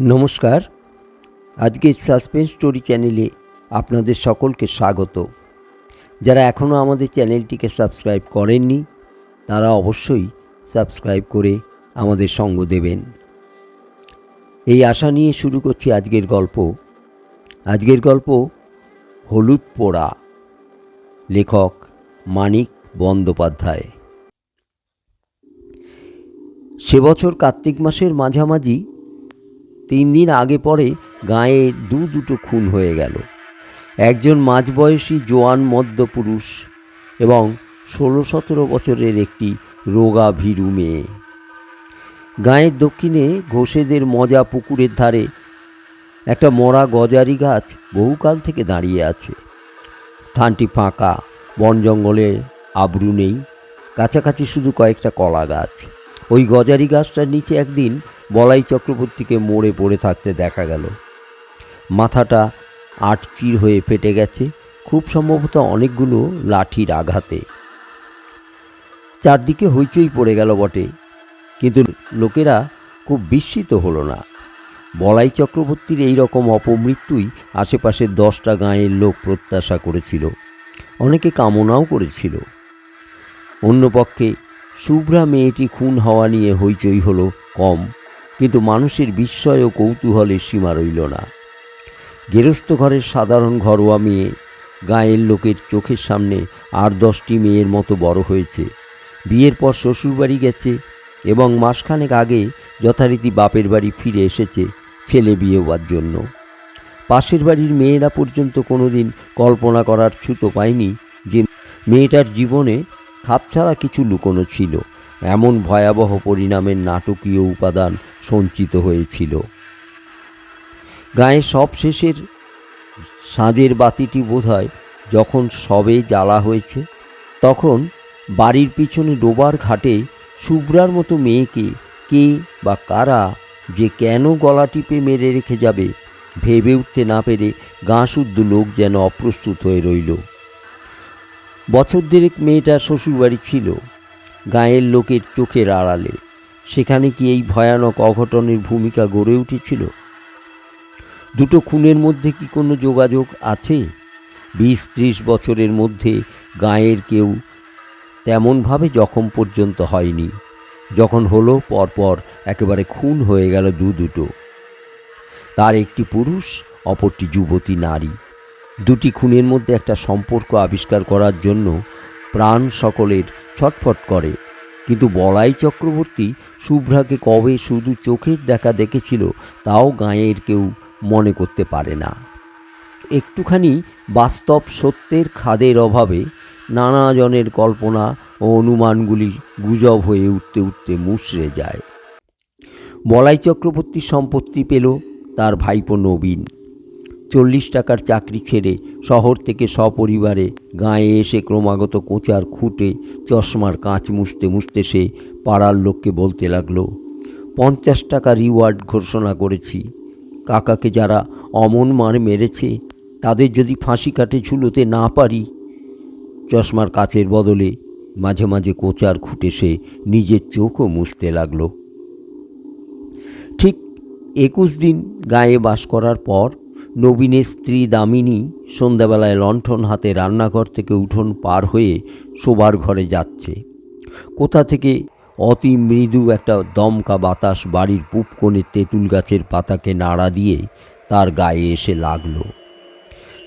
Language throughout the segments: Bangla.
নমস্কার। আজকের সাসপেন্স স্টোরি চ্যানেলে আপনাদের সকলকে স্বাগত। যারা এখনও আমাদের চ্যানেলটিকে সাবস্ক্রাইব করেননি, তারা অবশ্যই সাবস্ক্রাইব করে আমাদের সঙ্গ দেবেন। এই আশা নিয়ে শুরু করছি আজকের গল্প। আজকের গল্প হলুদ পোড়া, লেখক মানিক বন্দ্যোপাধ্যায়। সে বছর কার্তিক মাসের মাঝামাঝি তিন দিন আগে পরে গায়ে দু দুটো খুন হয়ে গেল। একজন মাঝবয়সী জোয়ান মদ্য পুরুষ এবং ষোলো সতেরো বছরের একটি রোগা ভীরু মেয়ে। গায়ের দক্ষিণে ঘোষেদের মজা পুকুরের ধারে একটা মরা গজারি গাছ বহুকাল থেকে দাঁড়িয়ে আছে। স্থানটি ফাঁকা, বন জঙ্গলে আবরু নেই, কাছাকাছি শুধু কয়েকটা কলা গাছ। ওই গজারি গাছটার নিচে একদিন বলাই চক্রবর্তীকে মোড়ে পড়ে থাকতে দেখা গেল। মাথাটা আটচির হয়ে ফেটে গেছে, খুব সম্ভবত অনেকগুলো লাঠির আঘাতে। চারদিকে হইচই পড়ে গেল বটে, কিন্তু লোকেরা খুব বিস্মিত হলো না। বলাই চক্রবর্তীর এই রকম অপমৃত্যুই আশেপাশের দশটা গাঁয়ের লোক প্রত্যাশা করেছিল, অনেকে কামনাও করেছিল। অন্যপক্ষে শুভ্রা মেয়েটি খুন হওয়া নিয়ে হইচই হলো কম। কিন্তু মানুষের বিস্ময় ও কৌতূহলের সীমা রইল না। গেরস্থ ঘরের সাধারণ ঘরোয়া মেয়ে গায়ের লোকের চোখের সামনে আর দশটি মেয়ের মতো বড় হয়েছে। বিয়ের পর শ্বশুরবাড়ি গেছে এবং মাসখানেক আগে যথারীতি বাপের বাড়ি ফিরে এসেছে ছেলে বিয়ে হওয়ার জন্য। পাশের বাড়ির মেয়েরা পর্যন্ত কোনোদিন কল্পনা করার ছুতো পায়নি যে মেয়েটার জীবনে হাতছাড়া কিছু লুকোনো ছিল। এমন ভয়াবহ পরিণামের নাটকীয় উপাদান সঞ্চিত হয়েছিল। গায়ে সব শেষের সাঁজের বাতিটি বোধহয় যখন সবে জ্বালা হয়েছে, তখন বাড়ির পিছনে ডোবার ঘাটে শুভ্রার মতো মেয়েকে কে বা কারা যে কেন গলা টিপে মেরে রেখে যাবে, ভেবে উঠতে না পেরে গাঁ শুদ্ধ লোক যেন অপ্রস্তুত হয়ে রইল। বছর দেড়েক মেয়েটার শ্বশুরবাড়ি ছিল, গায়ের লোকের চোখের আড়ালে। সেখানে কি এই ভয়ানক অঘটনের ভূমিকা গড়ে উঠেছিল? দুটো খুনের মধ্যে কি কোনো যোগাযোগ আছে? বিশ ত্রিশ বছরের মধ্যে গায়ের কেউ তেমনভাবে জখম পর্যন্ত হয়নি। যখন হলো, পরপর একেবারে খুন হয়ে গেল দু দুটো। তার একটি পুরুষ, অপরটি যুবতী নারী। দুটি খুনের মধ্যে একটা সম্পর্ক আবিষ্কার করার জন্য প্রাণ সকলের ছটফট করে। কিন্তু বলাই চক্রবর্তী শুভ্রাকে কবে শুধু চোখের দেখা দেখেছিল, তাও গাঁয়ের কেউ মনে করতে পারে না। একটুখানি বাস্তব সত্যের খাদের অভাবে নানা জনের কল্পনা ও অনুমানগুলি গুজব হয়ে উঠতে উঠতে মুচড়ে যায়। বলাই চক্রবর্তীর সম্পত্তি পেল তার ভাইপো নবীন। চল্লিশ টাকার চাকরি ছেড়ে শহর থেকে সপরিবারে গাঁয়ে এসে ক্রমাগত কোচার খুঁটে চশমার কাঁচ মুছতে মুছতে সে পাড়ার লোককে বলতে লাগল, পঞ্চাশ টাকা রিওয়ার্ড ঘোষণা করেছি। কাকাকে যারা অমন মার মেরেছে, তাদের যদি ফাঁসি কাটে ঝুলোতে না পারি? চশমার কাচের বদলে মাঝে মাঝে কোচার খুঁটে সে নিজের চোখও মুছতে লাগল। ঠিক একুশ দিন গায়ে বাস করার পর নবীনের স্ত্রী দামিনী সন্ধ্যাবেলায় লণ্ঠন হাতে রান্নাঘর থেকে উঠোন পার হয়ে শোবার ঘরে যাচ্ছে। কোথা থেকে অতি মৃদু একটা দমকা বাতাস বাড়ির পূব কোণে তেঁতুল গাছের পাতাকে নাড়া দিয়ে তার গায়ে এসে লাগল।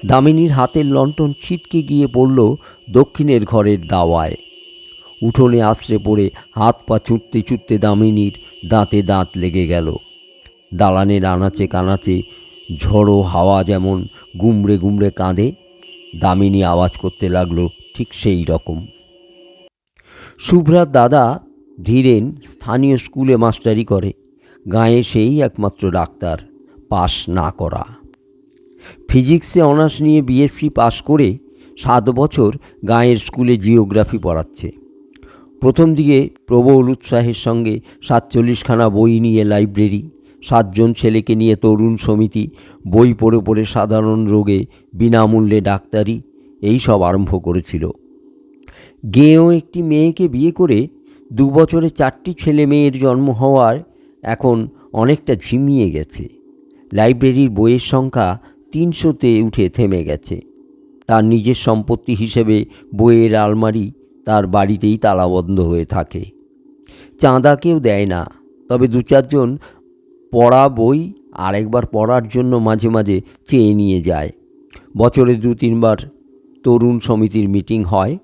দামিনীর হাতের লণ্ঠন ছিটকে গিয়ে পড়ল দক্ষিণের ঘরের দাওয়ায়। উঠোনে আশ্রে পড়ে হাত পা ছুটতে ছুটতে দামিনীর দাঁতে দাঁত লেগে গেল। দালানের আনাচে কানাচে ঝড়ো হাওয়া যেমন গুমড়ে গুমড়ে কাঁদে, দামিনী আওয়াজ করতে লাগল ঠিক সেই রকম। শুভ্রার দাদা ধীরেন স্থানীয় স্কুলে মাস্টারি করে, গাঁয়ে সেই একমাত্র ডাক্তার, পাশ না করা। ফিজিক্সে অনার্স নিয়ে বিএসসি পাশ করে সাত বছর গাঁয়ের স্কুলে জিওগ্রাফি পড়াচ্ছে। প্রথম দিকে প্রবল উৎসাহের সঙ্গে সাতচল্লিশখানা বই নিয়ে লাইব্রেরি সাতজন ছেলেকে নিয়ে তরুণ সমিতি, বই পড়ে পড়ে সাধারণ রোগে বিনামূল্যে ডাক্তারি, এই সব আরম্ভ করেছিল। গেয়েও একটি মেয়েকে বিয়ে করে দু বছরে চারটি ছেলে মেয়ের জন্ম হওয়ার এখন অনেকটা ঝিমিয়ে গেছে। লাইব্রেরির বইয়ের সংখ্যা তিনশোতে উঠে থেমে গেছে। তার নিজের সম্পত্তি হিসেবে বইয়ের আলমারি তার বাড়িতেই তালাবন্ধ হয়ে থাকে। চাঁদা কেউ দেয় না, তবে দু চারজন পড়া বই আরেকবার পড়ার জন্য মাঝে মাঝে চেয়ে নিয়ে যায়। বছরে দু তিনবার তরুণ সমিতির মিটিং হয়।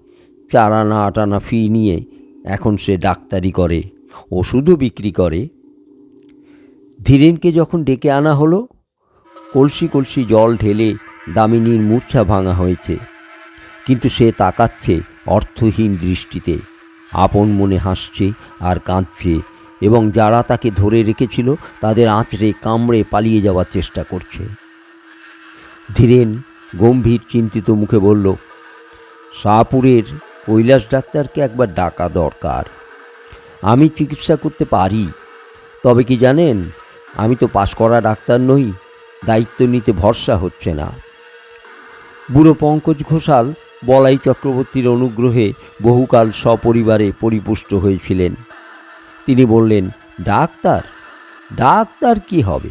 চার আনা, আট আনা ফি নিয়ে এখন সে ডাক্তারি করে, ওষুধও বিক্রি করে। ধীরেনকে যখন ডেকে আনা হলো, কলসি কলসি জল ঢেলে দামিনীর মূর্ছা ভাঙা হয়েছে। কিন্তু সে তাকাচ্ছে অর্থহীন দৃষ্টিতে। আপন মনে হাসছে আর কাঁদছে এবং যারা তাকে ধরে রেখেছিল, তাদের আঁচড়ে কামড়ে পালিয়ে যাওয়ার চেষ্টা করছে। ধীরেন গম্ভীর চিন্তিত মুখে বলল, শাহপুরের কৈলাস ডাক্তারকে একবার ডাকা দরকার। আমি চিকিৎসা করতে পারি। তবে কি জানেন, আমি তো পাশ করা ডাক্তার নই, দায়িত্ব নিতে ভরসা হচ্ছে না। বুড়ো পঙ্কজ ঘোষাল বলাই চক্রবর্তীর অনুগ্রহে বহুকাল সপরিবারে পরিপুষ্ট হয়েছিলেন। তিনি বললেন, ডাক্তার ডাক্তার কি হবে?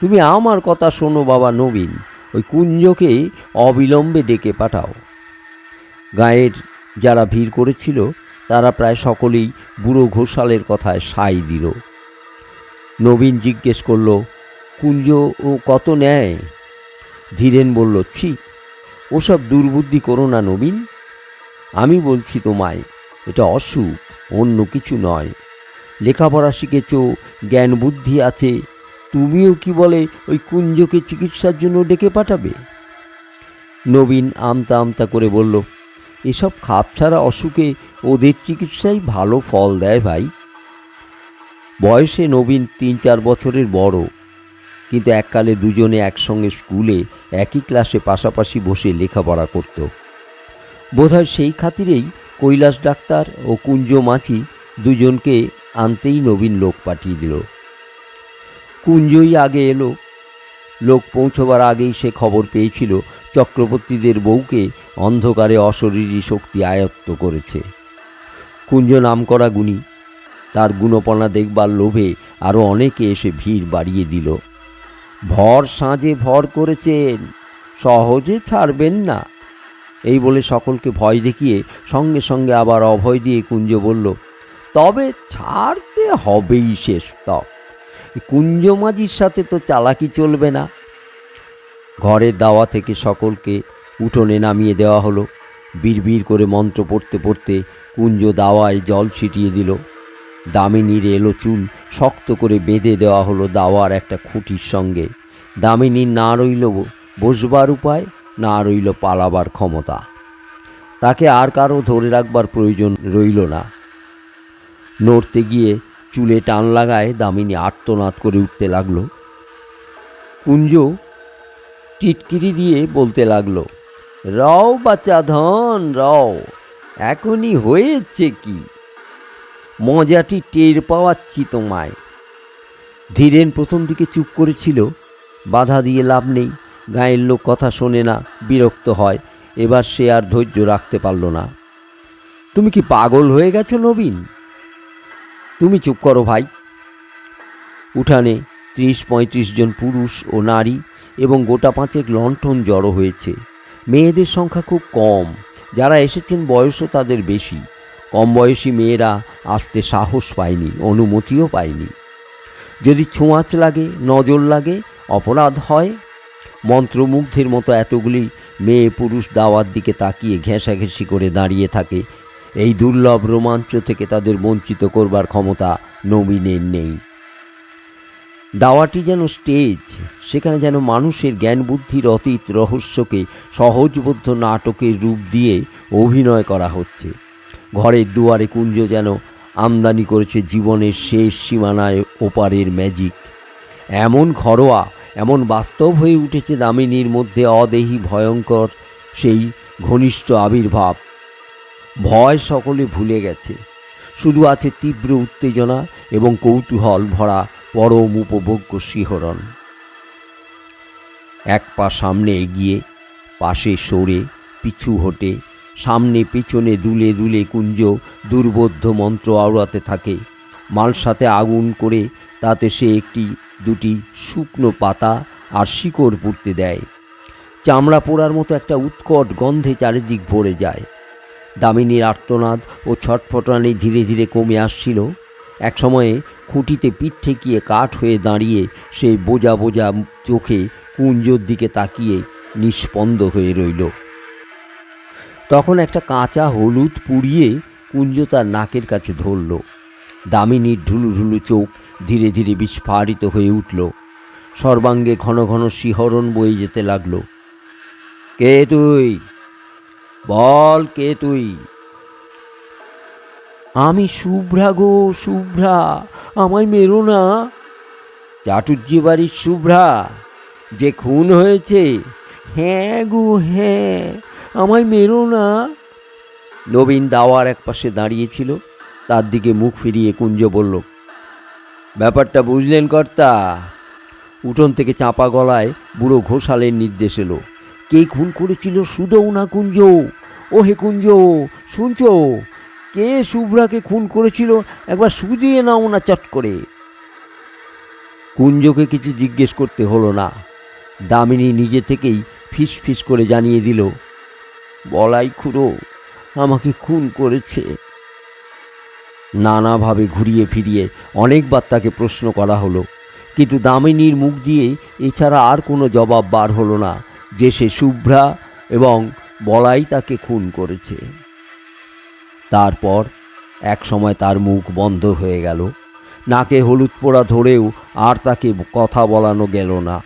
তুমি আমার কথা শোনো, বাবা নবীন, ওই কুঞ্জকে অবিলম্বে ডেকে পাঠাও। গায়ের যারা ভিড় করেছিল, তারা প্রায় সকলেই বুড়ো ঘোষালের কথায় সাই দিল। নবীন জিজ্ঞেস করল, কুঞ্জ, ও কত নেয়? ধীরেন বলল, ছি, ওসব দুর্বুদ্ধি করো না নবীন। আমি বলছি তোমায়, এটা অসুখ, অন্য কিছু নয়। লেখাপড়া শিখেছ, জ্ঞান বুদ্ধি আছে, তুমিও কি বলে ওই কুঞ্জকে চিকিৎসার জন্য ডেকে পাঠাবে? নবীন আমতা আমতা করে বলল, এসব খাপছাড়া অসুখে ওদের চিকিৎসাই ভালো ফল দেয় ভাই। বয়সে নবীন তিন চার বছরের বড়, কিন্তু এককালে দুজনে একসঙ্গে স্কুলে একই ক্লাসে পাশাপাশি বসে লেখাপড়া করত। বোধহয় সেই খাতিরেই কৈলাস ডাক্তার ও কুঞ্জ মাছি দুজনকে আনতেই নবীন লোক পাঠিয়ে দিল। কুঞ্জই আগে এলো। লোক পৌঁছবার আগেই সে খবর পেয়েছিল, চক্রবর্তীদের বউকে অন্ধকারে অশরীরী শক্তি আয়ত্ত করেছে। কুঞ্জ নাম করা গুণী, তার গুণপনা দেখবার লোভে আরও অনেকে এসে ভিড় বাড়িয়ে দিল। ভর সাঁজে ভর করেছেন, সহজে ছাড়বেন না। এই বলে সকলকে ভয় দেখিয়ে সঙ্গে সঙ্গে আবার অভয় দিয়ে কুঞ্জ বলল তবে ছাড়তে হবেই শেষ তক কুঞ্জ মাঝির সাথে তো চালাকি চলবে না। ঘরের দাওয়া থেকে সকলকে উঠোনে নামিয়ে দেওয়া হলো। বিড়বিড় করে মন্ত্র পড়তে পড়তে কুঞ্জ দাওয়ায় জল ছিটিয়ে দিল। দামিনীর এলো চুল, শক্ত করে বেঁধে দেওয়া হলো দাওয়ার একটা খুঁটির সঙ্গে। দামিনীর না রইল বসবার উপায়, না রইল পালাবার ক্ষমতা। তাকে আর কারও ধরে রাখবার প্রয়োজন রইল না। নড়তে গিয়ে চুলে টান লাগায় দামিনী আর্তনাদ করে উঠতে লাগল। কুঞ্জ টিটকিরি দিয়ে বলতে লাগল, রও বাচ্চা ধন, রও, এখনই হয়েছে কি? মজাটি টের পাওয়াচ্ছি তোমায়। ধীরেন প্রথম দিকে চুপ করেছিল, বাধা দিয়ে লাভ নেই, গায়ের লোক কথা শোনে না, বিরক্ত হয়, এবার সে আর ধৈর্য রাখতে পারল না। তুমি কি পাগল হয়ে গেছো নবীন? তুমি চুপ করো ভাই। উঠানে ত্রিশ পঁয়ত্রিশ জন পুরুষ ও নারী এবং গোটা পাঁচেক লণ্ঠন জড়ো হয়েছে। মেয়েদের সংখ্যা খুব কম। যারা এসেছেন বয়সও তাদের বেশি। কম বয়সী মেয়েরা আসতে সাহস পায়নি, অনুমতিও পায়নি। যদি ছোঁয়াচ লাগে, নজর লাগে, অপরাধ হয়, মন্ত্রমুগ্ধের মতো এতগুলি মেয়ে পুরুষ দাওয়ার দিকে তাকিয়ে ঘেঁষাঘেঁষি করে দাঁড়িয়ে থাকে এই দুর্লভ রোমাঞ্চ থেকে তাদের বঞ্চিত করবার ক্ষমতা নবীনের নেই। দাওয়াটি যেন স্টেজ, সেখানে যেন মানুষের জ্ঞান বুদ্ধির অতীত রহস্যকে সহজবদ্ধ নাটকের রূপ দিয়ে অভিনয় করা হচ্ছে। ঘরের দুয়ারে কুঞ্জ যেন আমদানি করেছে জীবনের শেষ সীমানায় ওপারের ম্যাজিক। এমন ঘরোয়া, এমন বাস্তব হয়ে উঠেছে দামিনীর মধ্যে অদেহী ভয়ঙ্কর সেই ঘনিষ্ঠ আবির্ভাব। ভয় সকলে ভুলে গেছে। শুধু আছে তীব্র উত্তেজনা এবং কৌতূহল ভরা পরম উপভোগ্য শিহরণ। এক পা সামনে এগিয়ে, পাশে সরে, পিছু হটে, সামনে পিছনে দুলে দুলে কুঞ্জ দুর্বোধ্য মন্ত্র আওড়াতে থাকে। মালসাতে আগুন করে তাতে সে একটি, দুটি শুকনো পাতা আর শিকড় পুড়তে দেয়। চামড়া পোড়ার মতো একটা উৎকট গন্ধে চারিদিক ভরে যায়। দামিনীর আর্তনাদ ও ছটফটানি ধীরে ধীরে কমে আসছিল। এক সময়ে খুঁটিতে পিঠ ঠেকিয়ে কাঠ হয়ে দাঁড়িয়ে সেই বোঝা বোঝা চোখে কুঞ্জোর দিকে তাকিয়ে নিষ্পন্দ হয়ে রইল। তখন একটা কাঁচা হলুদ পুড়িয়ে কুঞ্জ তার নাকের কাছে ধরল। দামিনীর ঢুলু ঢুলু চোখ ধীরে ধীরে বিস্ফারিত হয়ে উঠল। সর্বাঙ্গে ঘন ঘন শিহরণ বয়ে যেতে লাগল। কে তুই? বল কে তুই? আমি শুভ্রা গো শুভ্রা আমায় মেরো না। চাটুর্যি বাড়ির শুভ্রা যে খুন হয়েছে? হ্যাঁ গো হ্যাঁ আমায় মেরো না। নবীন দাওয়ার এক পাশে দাঁড়িয়েছিল তার দিকে মুখ ফিরিয়ে কুঞ্জ বলল ব্যাপারটা বুঝলেন কর্তা? উঠোন থেকে চাপা গলায় বুড়ো ঘোষালের নির্দেশ এলো। কে খুন করেছিল সুদৌ না কুঞ্জ? ও হে কুঞ্জ, শুনছো? কে শুভ্রাকে খুন করেছিল? একবার সুজিয়ে নাও না চট করে। কুঞ্জকে কিছু জিজ্ঞেস করতে হলো না। দামিনী নিজে থেকেই ফিস ফিস করে জানিয়ে দিল, বলাই খুড়ো, আমাকে খুন করেছে। নানাভাবে ঘুরিয়ে ফিরিয়ে অনেকবার তাকে প্রশ্ন করা হলো, কিন্তু দামিনীর মুখ দিয়ে এছাড়া আর কোনো জবাব বার হলো না। যে সে শুভ্রা এবং বলাই তাকে খুন করেছে। তারপর এক সময় তার মুখ বন্ধ হয়ে গেল। নাকে হলুদ পোড়া ধরেও আর তাকে কথা বলানো গেল না।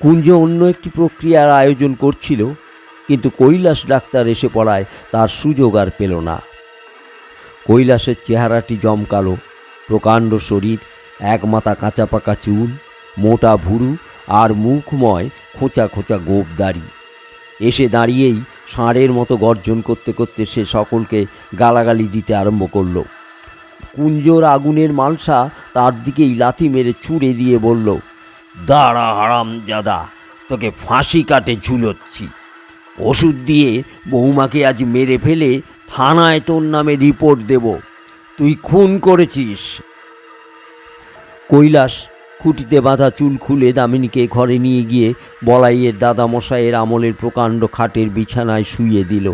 কুঞ্জ অন্য একটি প্রক্রিয়ার আয়োজন করছিল, কিন্তু কৈলাস ডাক্তার এসে পড়ায় তার সুযোগ আর পেল না। কৈলাসের চেহারাটি জমকালো, প্রকাণ্ড শরীর, এক মাথা কাঁচা পাকা চুল, মোটা ভুরু আর মুখময় খোঁচা খোঁচা গোপ দাড়ি। এসে দাঁড়িয়েই ষাঁড়ের মতো গর্জন করতে করতে সে সকলকে গালাগালি দিতে আরম্ভ করল। কুঞ্জর আগুনের মালসা তার দিকেই লাথি মেরে ছুঁড়ে দিয়ে বলল, দাঁড়া হারাম জাদা তোকে ফাঁসি কাটে ঝুলোচ্ছি। ওষুধ দিয়ে বৌমাকে আজ মেরে ফেলে থানায় তোর নামে রিপোর্ট দেব। তুই খুন করেছিস। কৈলাস খুঁটিতে বাঁধা চুল খুলে দামিনীকে ঘরে নিয়ে গিয়ে বলাইয়ের দাদামশাইয়ের আমলের প্রকাণ্ড খাটের বিছানায় শুইয়ে দিল।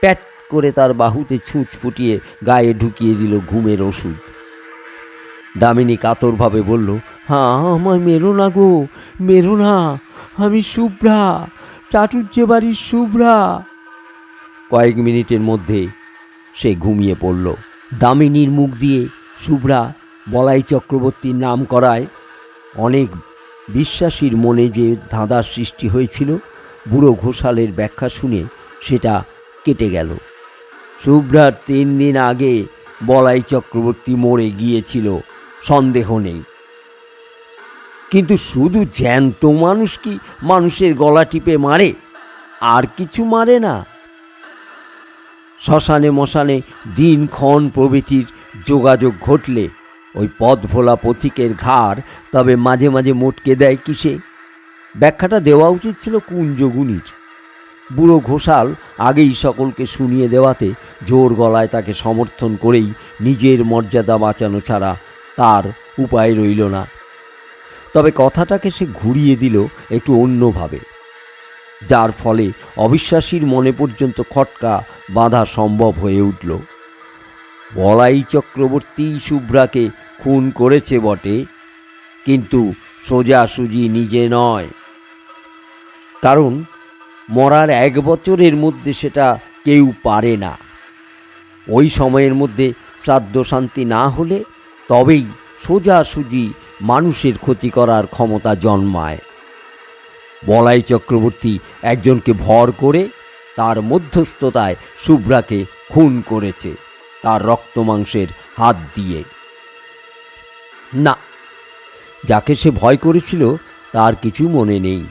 প্যাট করে তার বাহুতে ছুঁচ ফুটিয়ে গায়ে ঢুকিয়ে দিল ঘুমের ওষুধ। দামিনী কাতরভাবে বলল হ্যাঁ আমায় মেরো না গো, মেরো না, আমি শুভ্রা চাটুর্যে বাড়ির শুভ্রা। কয়েক মিনিটের মধ্যে সে ঘুমিয়ে পড়ল। দামিনীর মুখ দিয়ে, শুভ্রা বলাই চক্রবর্তীর নাম করায় অনেক বিশ্বাসীর মনে যে ধাঁধার সৃষ্টি হয়েছিল, বুড়ো ঘোষালের ব্যাখ্যা শুনে সেটা কেটে গেল। শুভ্রার তিন দিন আগে বলাই চক্রবর্তী মরে গিয়েছিল, সন্দেহ নেই। কিন্তু শুধু জ্যান্ত মানুষ কি মানুষের গলা টিপে মারে? আর কিছু মারে না। শ্মশানে মশানে দিনক্ষণ প্রভৃতির যোগাযোগ ঘটলে ওই পথ ভোলা পথিকের ঘাড় তবে মাঝে মাঝে মোটকে দেয় কিসে? ব্যাখ্যাটা দেওয়া উচিত ছিল কুঞ্জগুনির বুড়ো ঘোষাল আগেই সকলকে শুনিয়ে দেওয়াতে জোর গলায় তাকে সমর্থন করেই নিজের মর্যাদা বাঁচানো ছাড়া তার উপায় রইল না। তবে কথাটাকে সে ঘুরিয়ে দিল একটু অন্যভাবে। যার ফলে অবিশ্বাসীর মনে পর্যন্ত খটকা বাঁধা সম্ভব হয়ে উঠল। বলাই চক্রবর্তী শুভ্রাকে খুন করেছে বটে, কিন্তু সোজাসুজি নিজে নয়। কারণ মরার এক বছরের মধ্যে সেটা কেউ পারে না। ওই সময়ের মধ্যে শ্রাদ্ধ শান্তি না হলে তবেই সোজাসুজি মানুষের ক্ষতি করার ক্ষমতা জন্মায়। বলাই চক্রবর্তী একজনকে ভর করে তার মধ্যস্থতায় শুভ্রাকে খুন করেছে। তার রক্তমাংসের হাত দিয়ে। না, যাকে সে ভয় করেছিল, তার কিছু মনে নেই।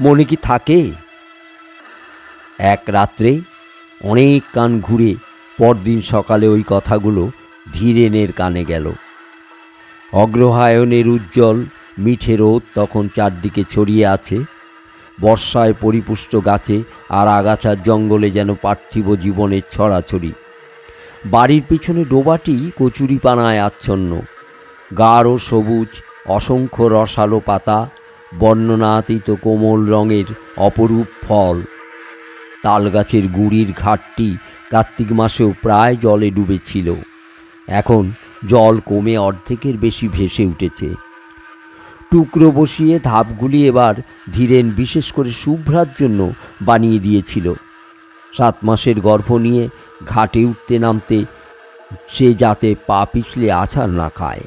মনে কি থাকে? এক রাত্রে অনেক কান ঘুরে পরদিন সকালে ওই কথাগুলো ধীরেনের কানে গেল। অগ্রহায়ণের উজ্জ্বল মিঠে রোদ তখন চারদিকে ছড়িয়ে আছে। বর্ষায় পরিপুষ্ট গাছে আর আগাছার জঙ্গলে যেন পার্থিব জীবনের ছড়াছড়ি। বাড়ির পিছনে ডোবাটি কচুরিপানায় আচ্ছন্ন। গাঢ় সবুজ, অসংখ্য রসালো পাতা, বর্ণনাতীত কোমল রঙের অপরূপ ফল। তালগাছের গুড়ির ঘাটটি কার্তিক মাসেও প্রায় জলে ডুবেছিল। এখন জল কমে অর্ধেকের বেশি ভেসে উঠেছে। টুকরো বসিয়ে ধাপগুলি এবার ধীরেন বিশেষ করে শুভ্রার জন্য বানিয়ে দিয়েছিল। সাত মাসের গর্ভ নিয়ে ঘাটে উঠতে নামতে সে যাতে পা পিছলে আছাড় না খায়।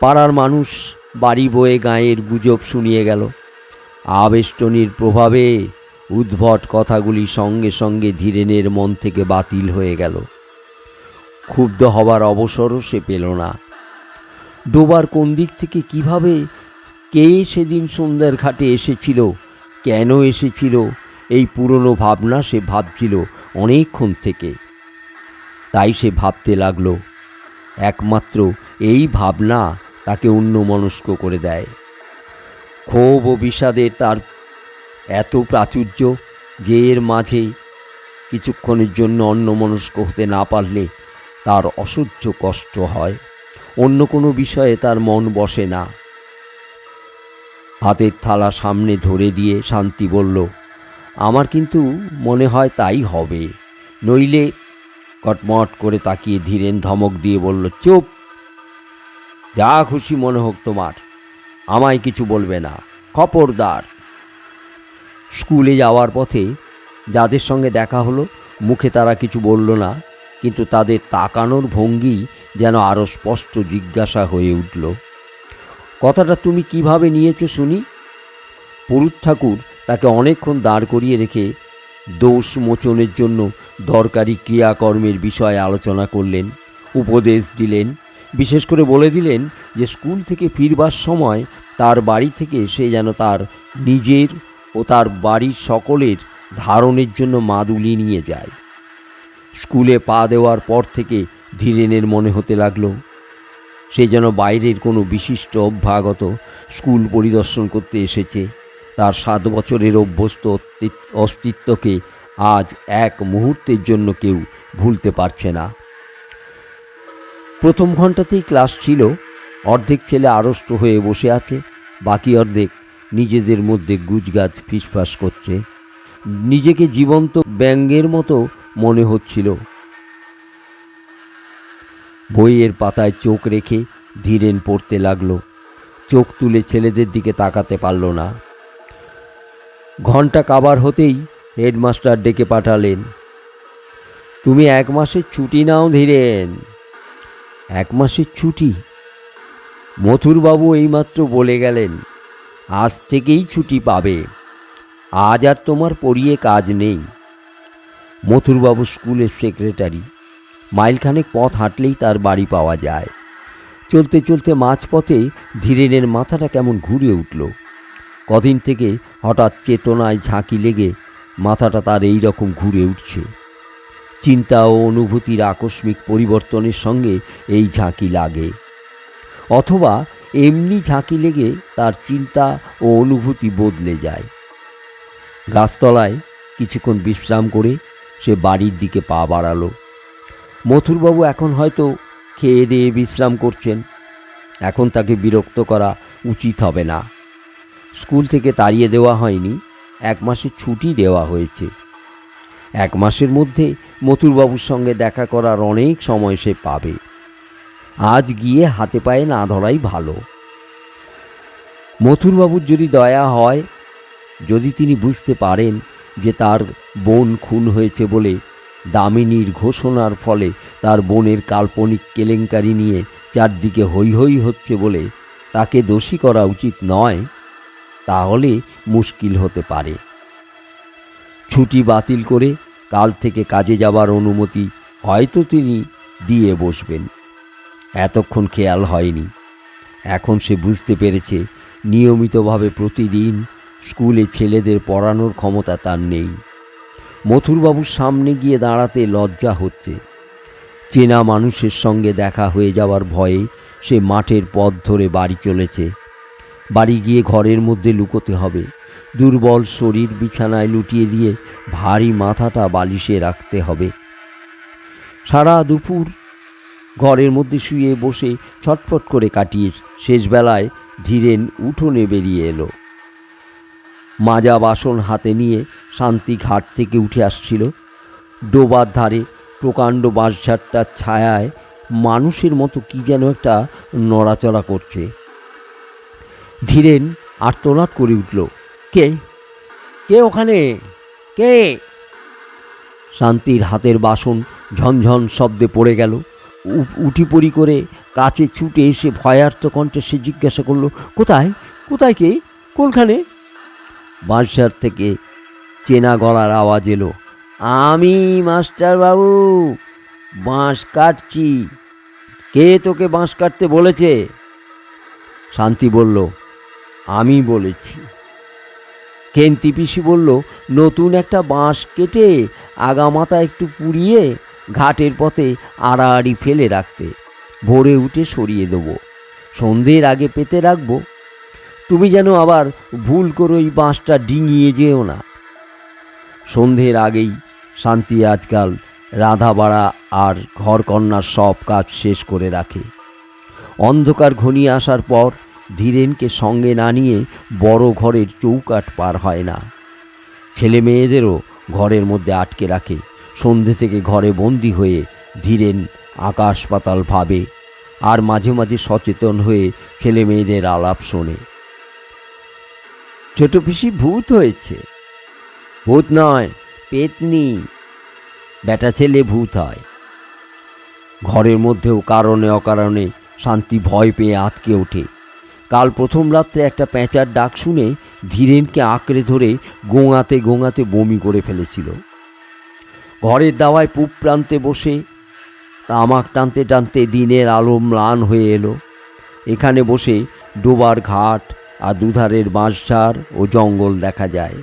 পাড়ার মানুষ বাড়ি বয়ে গায়ের গুজব শুনিয়ে গেল। আবেষ্টনীর প্রভাবে উদ্ভট কথাগুলি সঙ্গে সঙ্গে ধীরেনের মন থেকে বাতিল হয়ে গেল। ক্ষুব্ধ হবার অবসরও সে পেল না। ডোবার কোন দিক থেকে কীভাবে কে সেদিন সন্ধ্যার ঘাটে এসেছিল, কেন এসেছিল এই পুরনো ভাবনা সে ভাবছিল অনেকক্ষণ থেকে। তাই সে ভাবতে লাগল, একমাত্র এই ভাবনা তাকে অন্যমনস্ক করে দেয়। ক্ষোভ ও বিষাদে তার এত প্রাচুর্য যে এর মাঝে কিছুক্ষণের জন্য অন্যমনস্ক হতে না পারলে তার অসহ্য কষ্ট হয়, অন্য কোনো বিষয়ে তার মন বসে না। হাতের থালা সামনে ধরে দিয়ে শান্তি বলল আমার কিন্তু মনে হয় তাই হবে। নইলে কটমট করে তাকিয়ে ধীরেন ধমক দিয়ে বলল, চুপ! যা খুশি মনে হোক তোমার। আমায় কিছু বলবে না। খপরদার স্কুলে যাওয়ার পথে যাদের সঙ্গে দেখা হলো, মুখে তারা কিছু বলল না, কিন্তু তাদের তাকানোর ভঙ্গি যেন আরও স্পষ্ট জিজ্ঞাসা হয়ে উঠল, কথাটা তুমি কীভাবে নিয়েছো শুনি? পুরুত ঠাকুর তাকে অনেকক্ষণ দাঁড় করিয়ে রেখে দোষ মোচনের জন্য দরকারি ক্রিয়াকর্মের বিষয়ে আলোচনা করলেন, উপদেশ দিলেন, বিশেষ করে বলে দিলেন যে স্কুল থেকে ফিরবার সময় তার বাড়ি থেকে সে যেন তার নিজের ও তার বাড়ির সকলের ধারণের জন্য মাদুলি নিয়ে যায়। স্কুলে পা দেওয়ার পর থেকে ধীরেনের মনে হতে লাগল, সে যেন বাইরের কোনো বিশিষ্ট অভ্যাগত স্কুল পরিদর্শন করতে এসেছে। তার সাত বছরের অভ্যস্ত অস্তিত্বকে আজ এক মুহূর্তের জন্য কেউ ভুলতে পারছে না। প্রথম ঘন্টাতেই ক্লাস ছিল, অর্ধেক ছেলে আড়ষ্ট হয়ে বসে আছে, বাকি অর্ধেক নিজেদের মধ্যে গুজগাছ ফিসফাস করছে। নিজেকে জীবন্ত ব্যঙ্গের মতো মনে হচ্ছিল। বইয়ের পাতায় চোখ রেখে ধীরেন পড়তে লাগল। চোখ তুলে ছেলেদের দিকে তাকাতে পারল না। ঘণ্টা কাবার হতেই হেডমাস্টার ডেকে পাঠালেন। তুমি এক মাসের ছুটি নাও ধীরেন। এক মাসের ছুটি? মথুরবাবু এইমাত্র বলে গেলেন, আজ থেকেই ছুটি পাবে। আজ আর তোমার পড়িয়ে কাজ নেই। মথুরবাবু স্কুলের সেক্রেটারি মাইলখানেক পথ হাঁটলেই তার বাড়ি পাওয়া যায়। চলতে চলতে মাঝপথে ধীরেনের মাথাটা কেমন ঘুরে উঠল। কদিন থেকে হঠাৎ চেতনায় ঝাঁকি লেগে মাথাটা তার এই রকম ঘুরে উঠছে। চিন্তা ও অনুভূতির আকস্মিক পরিবর্তনের সঙ্গে এই ঝাঁকি লাগে। অথবা এমনি ঝাঁকি লেগে তার চিন্তা ও অনুভূতি বদলে যায়। গাছতলায় কিছুক্ষণ বিশ্রাম করে সে বাড়ির দিকে পা বাড়ালো। মথুরবাবু এখন হয়তো খেয়ে দিয়ে বিশ্রাম করছেন। এখন তাকে বিরক্ত করা উচিত হবে না। স্কুল থেকে তাড়িয়ে দেওয়া হয়নি, এক মাসের ছুটি দেওয়া হয়েছে। এক মাসের মধ্যে মথুরবাবুর সঙ্গে দেখা করার অনেক সময় সে পাবে। আজ গিয়ে হাতে পায়ে না ধরাই ভালো। মথুরবাবুর যদি দয়া হয়, যদি তিনি বুঝতে পারেন যে তার বোন খুন হয়েছে বলে দামিনীর ঘোষণার ফলে তার বোনের কাল্পনিক কেলেঙ্কারি নিয়ে চারদিকে হৈ হৈ হচ্ছে বলে তাকে দোষী করা উচিত নয়। তাহলে মুশকিল হতে পারে। ছুটি বাতিল করে কাল থেকে কাজে যাবার অনুমতি হয়তো তিনি দিয়ে বসবেন। এতক্ষণ খেয়াল হয়নি। এখন সে বুঝতে পেরেছে, নিয়মিতভাবে প্রতিদিন স্কুলে ছেলেদের পড়ানোর ক্ষমতা তার নেই। মথুরবাবুর সামনে গিয়ে দাঁড়াতে লজ্জা হচ্ছে। চেনা মানুষের সঙ্গে দেখা হয়ে যাওয়ার ভয়ে সে মাঠের পথ ধরে বাড়ি চলেছে। বাড়ি গিয়ে ঘরের মধ্যে লুকোতে হবে। দুর্বল শরীর বিছানায় লুটিয়ে দিয়ে ভারী মাথাটা বালিশে রাখতে হবে। সারা দুপুর ঘরের মধ্যে শুয়ে বসে ছটফট করে কাটিয়ে শেষবেলায় ধীরেন উঠোনে বেরিয়ে এলো। মাজা বাসন হাতে নিয়ে শান্তি ঘাট থেকে উঠে আসছিল। ডোবার ধারে প্রকাণ্ড বাঁশঝাড়টার ছায়ায় মানুষের মতো কি যেন একটা নড়াচড়া করছে। ধীরেন আর্তনাদ করে উঠল। কে? কে ওখানে? কে? শান্তির হাতের বাসন ঝনঝন শব্দে পড়ে গেল। উ- উঠিপড়ি করে কাছে ছুটে এসে ভয়ার্ত কণ্ঠে সে জিজ্ঞাসা করল, কোথায়? কোথায় কে? কোনখানে? বাঁশঝাড় থেকে চেনা গলার আওয়াজ এলো, আমি মাস্টার বাবু বাঁশ কাটছি। কে তোকে বাঁশ কাটতে বলেছে? শান্তি বলল আমি বলেছি। কেন্তি পিসি বলল, নতুন একটা বাঁশ কেটে আগামাথা একটু পুড়িয়ে ঘাটের পথে আড়াআড়ি ফেলে রাখতে, ভোরে উঠে সরিয়ে দেবো। সন্ধ্যের আগে পেতে রাখব। তুমি যেন আবার ভুল করে ওই বাঁশটা ডিঙিয়ে যেও না। সন্ধ্যের আগেই শান্তি আজকাল রাধাবাড়া আর ঘরকন্যার সব কাজ শেষ করে রাখে। অন্ধকার ঘনিয়ে আসার পর ধীরেনকে সঙ্গে না নিয়ে বড় ঘরের চৌকাট পার হয় না। ছেলে মেয়েদেরও ঘরের মধ্যে আটকে রাখে। সন্ধে থেকে ঘরে বন্দি হয়ে ধীরেন আকাশ পাতাল ভাবে আর মাঝে মাঝে সচেতন হয়ে ছেলে মেয়েদের আলাপ শোনে। ছোট পিসি ভূত হয়েছে। ভূত নয়, পেতনি। বেটা ছেলে ভূত হয়। ঘরের মধ্যেও কারণে অকারণে শান্তি ভয় পেয়ে আটকে ওঠে। কাল প্রথম রাত্রে একটা প্যাঁচার ডাক শুনে ধীরেনকে আঁকড়ে ধরে গোঙাতে গোঙাতে বমি করে ফেলেছিল। ঘরের দাওয়ায় পূব প্রান্তে বসে তামাক টানতে টানতে দিনের আলো ম্লান হয়ে এলো। এখানে বসে ডোবার ঘাট আর দুধারের বাঁশঝাড় ও জঙ্গল দেখা যায়।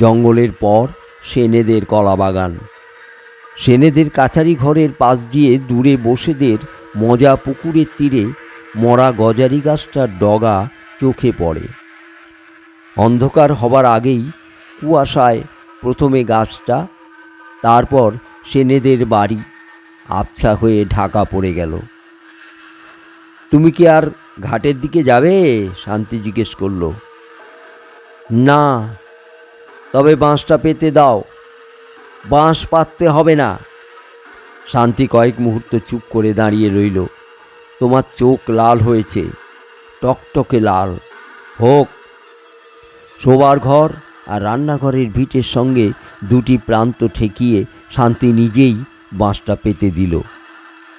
জঙ্গলের পর সেনেদের কলা বাগান। সেনেদের কাছারি ঘরের পাশ দিয়ে দূরে বসেদের মজা পুকুরের তীরে মরা গজারি গাছটার ডগা চোখে পড়ে। অন্ধকার হবার আগেই কুয়াশায় প্রথমে গাছটা, তারপর সেনেদের বাড়ি আবছা হয়ে ঢাকা পড়ে গেল। তুমি কি আর ঘাটের দিকে যাবে? শান্তি জিজ্ঞেস করল। না, তবে বাঁশটা পেতে দাও। বাঁশ পাততে হবে না। শান্তি কয়েক মুহূর্ত চুপ করে দাঁড়িয়ে রইল। তোমার চোখ লাল হয়েছে, টকটকে লাল। হোক, শোবার ঘর আর রান্নাঘরের ভিটের সঙ্গে দুটি প্রান্ত ঠেকিয়ে শান্তি নিজেই বাঁশটা পেতে দিল।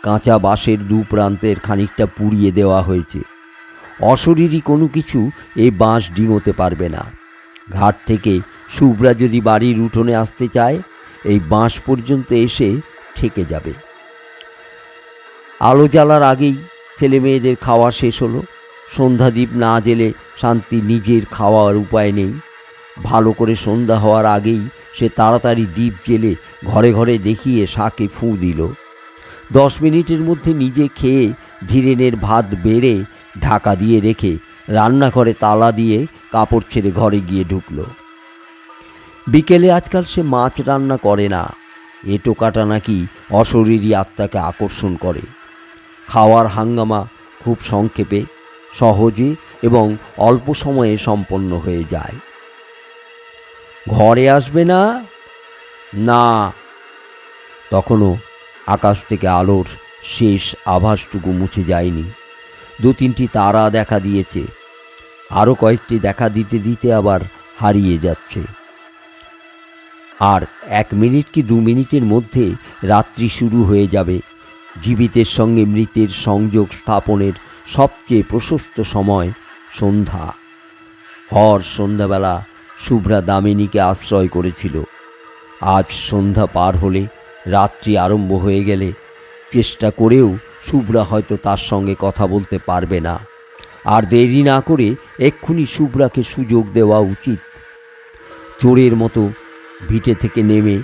কাঁচা বাঁশের দু প্রান্তের খানিকটা পুড়িয়ে দেওয়া হয়েছে। অশরীরই কোনো কিছু এই বাঁশ ডিঙোতে পারবে না। ঘাট থেকে শুভ্রা যদি বাড়ির উঠোনে আসতে চায়, এই বাঁশ পর্যন্ত এসে ঠেকে যাবে। আলো জ্বালার আগেই ছেলে মেয়েদের খাওয়া শেষ হলো। সন্ধ্যাদীপ না জেলে শান্তি নিজের খাওয়ার উপায় নেই। ভালো করে সন্ধ্যা হওয়ার আগেই সে তাড়াতাড়ি দ্বীপ জেলে ঘরে ঘরে দেখিয়ে শাকে ফুঁ দিল। দশ মিনিটের মধ্যে নিজে খেয়ে ধীরেনের ভাত বেড়ে ঢাকা দিয়ে রেখে রান্নাঘরে তালা দিয়ে কাপড় ছেড়ে ঘরে গিয়ে ঢুকলো। বিকেলে আজকাল সে মাছ রান্না করে না। এটো কাটা নাকি অশরীরী আত্মাকে আকর্ষণ করে। খাওয়ার হাঙ্গামা খুব সংক্ষেপে, সহজে এবং অল্প সময়ে সম্পন্ন হয়ে যায়। ঘরে আসবে না? না। তখনও আকাশ থেকে আলোর শেষ আভাসটুকু মুছে যায়নি। দু তিনটি তারা দেখা দিয়েছে। আরও কয়েকটি দেখা দিতে দিতে আবার হারিয়ে যাচ্ছে। আর এক মিনিট কি দু মিনিটের মধ্যে রাত্রি শুরু হয়ে যাবে? জীবিতের সঙ্গে মৃতের সংযোগ স্থাপনের সবচেয়ে প্রশস্ত সময় সন্ধ্যা। হর সন্ধ্যাবেলা শুভ্রা দামিনীকে আশ্রয় করেছিল। আজ সন্ধ্যা পার হলে রাত্রি আরম্ভ হয়ে গেলে চেষ্টা করেও শুভ্রা হয়তো তার সঙ্গে কথা বলতে পারবে না। আর দেরি না করে এক্ষুনি শুভ্রাকে সুযোগ দেওয়া উচিত। চোরের মতো ভিটে থেকে নেমে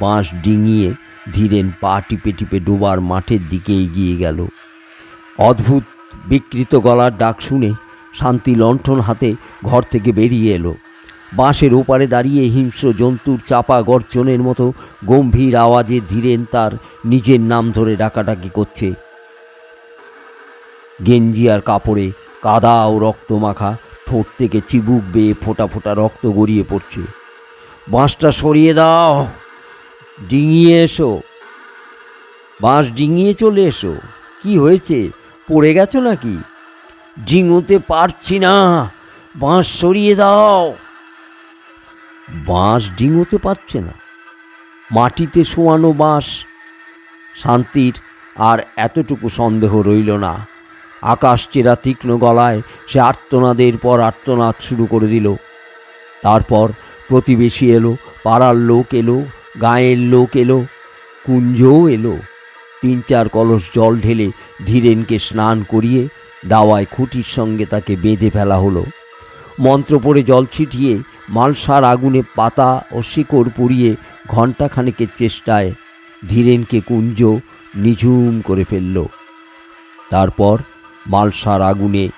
বাঁশ ডিঙিয়ে ধীরেন পা টিপে টিপে ডোবার মাঠের দিকে এগিয়ে গেল। অদ্ভুত বিকৃত গলার ডাক শুনে শান্তি লণ্ঠন হাতে ঘর থেকে বেরিয়ে এলো। বাঁশের ওপারে দাঁড়িয়ে হিংস্র জন্তুর চাপা গর্জনের মতো গম্ভীর আওয়াজে ধীরেন তার নিজের নাম ধরে ডাকাডাকি করছে। গেঞ্জি আর কাপড়ে কাদা ও রক্ত মাখা ঠোঁট থেকে চিবুক বেয়ে ফোঁটা ফোঁটা রক্ত গড়িয়ে পড়ছে। বাঁশটা সরিয়ে দাও! ডিঙিয়ে এসো। বাঁশ ডিঙিয়ে চলে এসো। কি হয়েছে? পড়ে গেছো নাকি? ডিঙোতে পারছি না। বাঁশ সরিয়ে দাও। বাঁশ ডিঙোতে পারছে না। মাটিতে শোয়ানো বাঁশ। শান্তির আর এতটুকু সন্দেহ রইল না। আকাশ চেরা তীক্ষ্ণ গলায় সে আর্তনাদের পর আর্তনাদ শুরু করে দিল। তারপর প্রতিবেশী এলো, পাড়ার লোক এলো গাঁয়ের লোক এলো, কুঞ্জও এলো। তিন চার কলস জল ঢেলে ধীরেনকে স্নান করিয়ে দাওয়ায় খুঁটির সঙ্গে তাকে বেঁধে ফেলা হলো। মন্ত্র পড়ে জল ছিটিয়ে মালসার আগুনে পাতা ও শিকড় পুড়িয়ে ঘণ্টাখানেকের চেষ্টায় ধীরেনকে কুঞ্জ নিঝুম করে ফেলল। তারপর মালসার আগুনে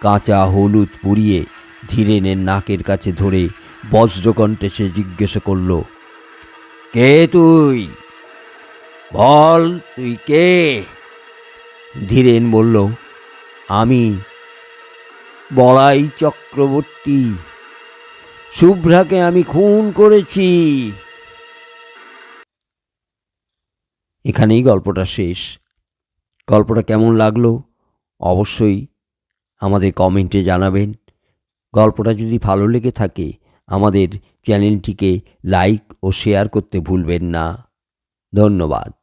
কাঁচা হলুদ পুড়িয়ে ধীরেনের নাকের কাছে ধরে বজ্রকণ্ঠে সে জিজ্ঞেস করল কে তুই? বল, তুই কে? ধীরেন বলল, আমি বড়াই চক্রবর্তী। শুভ্রাকে আমি খুন করেছি। এখানেই গল্পটা শেষ। গল্পটা কেমন লাগল অবশ্যই আমাদের কমেন্টে জানাবেন। গল্পটা যদি ভালো লেগে থাকে আমাদের চ্যানেলটিকে লাইক ও শেয়ার করতে ভুলবেন না। ধন্যবাদ।